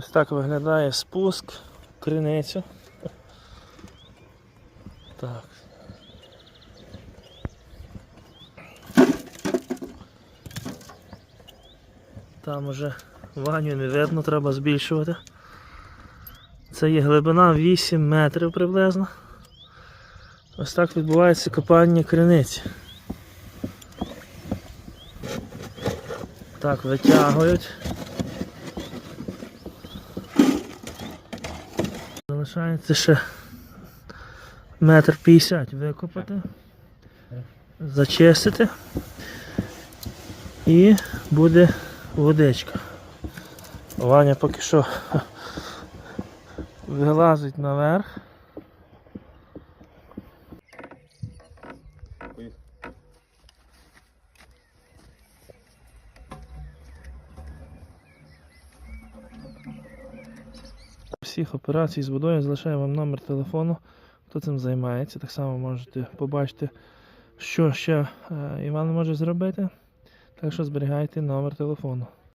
Ось так виглядає спуск, криницю. Так. Там уже ваню не видно, треба збільшувати. Це є глибина 8 метрів приблизно. Ось так відбувається копання криниці. Так, витягують. Залишається ще метр п'ятдесят викопати, зачистити і буде водичка. Ваня поки що вилазить наверх. Всіх операцій з водою залишаю вам номер телефону, хто цим займається. Так само можете побачити, що ще е, Іван може зробити. Так що зберігайте номер телефону.